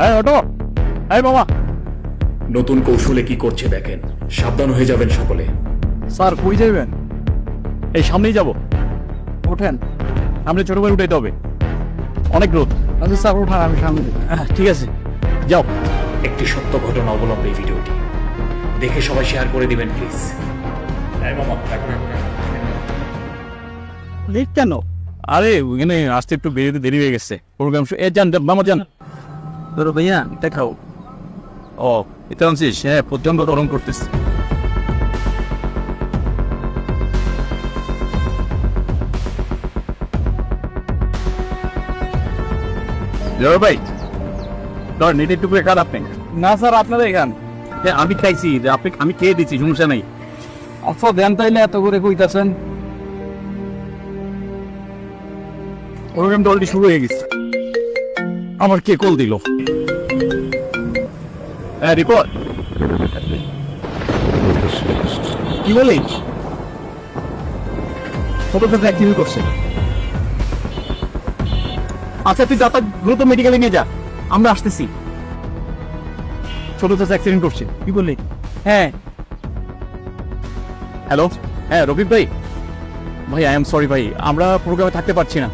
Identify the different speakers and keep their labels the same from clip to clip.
Speaker 1: এই অটো এই বাবা
Speaker 2: নতুন কৌশলে কি করছে দেখেন। সাবধান হয়ে যাবেন সকলে।
Speaker 1: স্যার কই যাবেন এই সামনেই যাব। ওঠেন। সামনে ছোট করে উঠাইতে হবে। অনেক রোদ। আচ্ছা স্যার ওঠান আমি সামনে ঠিক আছে। যাও।
Speaker 2: একটি সত্য ঘটনা অবলম্বে এই ভিডিওটি। দেখে সবাই শেয়ার করে দিবেন প্লিজ।
Speaker 1: লেট কেন? আরে ওখানে আসতে একটু বেরিয়ে দেরি হয়ে গেছে। প্রোগ্রাম এ যান, মামা যান। তোর ভাইয়া দেখাও ও এটা আনছিস হ্যাঁ প্রচণ্ড গরম করতেছে। জয় ভাই ধর নেটের টুকরে খান আপনি। না স্যার আপনারা এখান আমি খাইছি যে আপনি আমি খেয়ে দিচ্ছি সমস্যা নাই। আচ্ছা দেন তাইলে এত করে কইতাছেন। প্রোগ্রামটা অলরেডি শুরু হয়ে গেছে। আমার কে কল দিল? হ্যাঁ রিপোর্ট কি বলি ফটোগ্রাফ অ্যাক্টিভি করছে? আচ্ছা তুই দাতা দ্রুত মেডিকেলে নিয়ে যা। আমরা আসতেছি। ছোট চাচা অ্যাক্সিডেন্ট করছে। কি বললি? হ্যাঁ। হ্যালো হ্যাঁ রবিক ভাই। ভাই আই এম সরি ভাই, আমরা প্রোগ্রামে থাকতে পারছি না।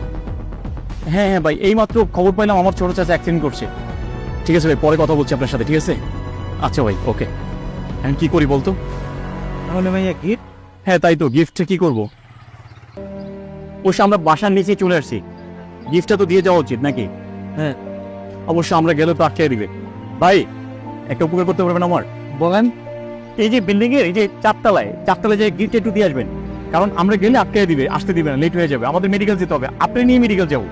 Speaker 1: হ্যাঁ হ্যাঁ ভাই এইমাত্র খবর পাইলাম আমার ছোট চাচা অ্যাক্সিডেন্ট করছে। ঠিক আছে ভাই পরে কথা বলছি আপনার সাথে ঠিক আছে? আচ্ছা ভাই ওকে এখন কি করি বলতো?
Speaker 3: তাহলে ভাইয়া গিফট
Speaker 1: হ্যাঁ তাই তো গিফটটা কি করব? অবশ্য আমরা বাসার নিচে চলে আসছি। গিফটটা তো দিয়ে যাওয়া উচিত নাকি?
Speaker 3: হ্যাঁ।
Speaker 1: অবশ্য আমরা গেলে তো আটকে দিবে। ভাই একটা উপকার করতে পারবেন আমার?
Speaker 3: বলেন।
Speaker 1: এই যে বিল্ডিং এর এই যে চারতলায় চারতলায় যে গিফট একটু দিয়ে আসবেন। কারণ আমরা গেলে আটকে দিবে আসতে দিবে না লেট হয়ে যাবে। আমাদের মেডিকেল যেতে হবে আপনি নিয়ে মেডিকেল যাব।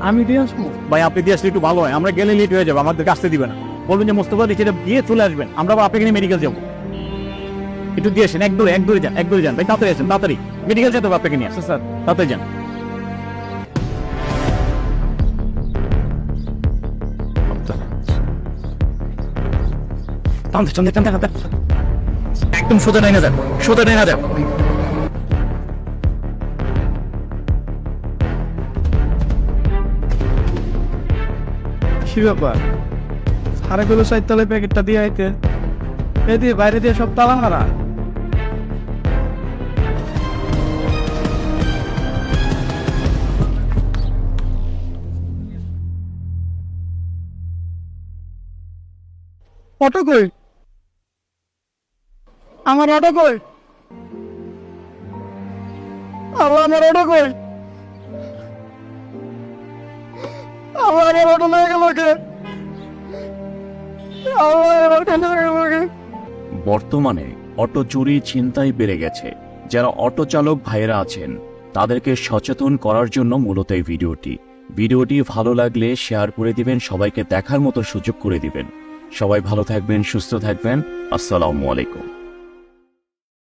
Speaker 3: আমি দিয়ে আসব।
Speaker 1: ভাই আপনি দিয়ে আসলে একটু ভালো হয়। আমরা গেলে লেট হয়ে যাবে আমাদেরকে আসতে দিবে না। বলবেন যে মোস্তফা নিচে দিয়ে চলে আসবেন। আমরা আপনাকে নিয়ে মেডিকেল যাব। একটু দিয়ে আসেন এক দূরে এক দূরে যান এক দূরে যান। ভাই তাড়াতাড়ি আসেন তাড়াতাড়ি। মেডিকেল যেতে হবে আপনাকে নিয়ে। আসছে স্যার। তাড়াতাড়ি যান। একদম সোজা নাই না যান সোজা নাই না যান।
Speaker 3: কি ব্যাপার? সাড়ে গুলো সাইড তলে প্যাকেটটা দিয়ে আইতে। এ দিয়ে বাইরে দিয়ে সব তালা মারা। অটো কই? আমার অটো কই? আমার অটো কই?
Speaker 4: বর্তমানে অটো চুরি ছিনতাই বেড়ে গেছে। যারা অটো চালক ভাইয়েরা আছেন, তাদেরকে সচেতন করার জন্য মূলত এই ভিডিওটি। ভিডিওটি ভালো লাগলে শেয়ার করে দিবেন, সবাইকে দেখার মতো সুযোগ করে দিবেন। সবাই ভালো থাকবেন, সুস্থ থাকবেন। আসসালামু আলাইকুম।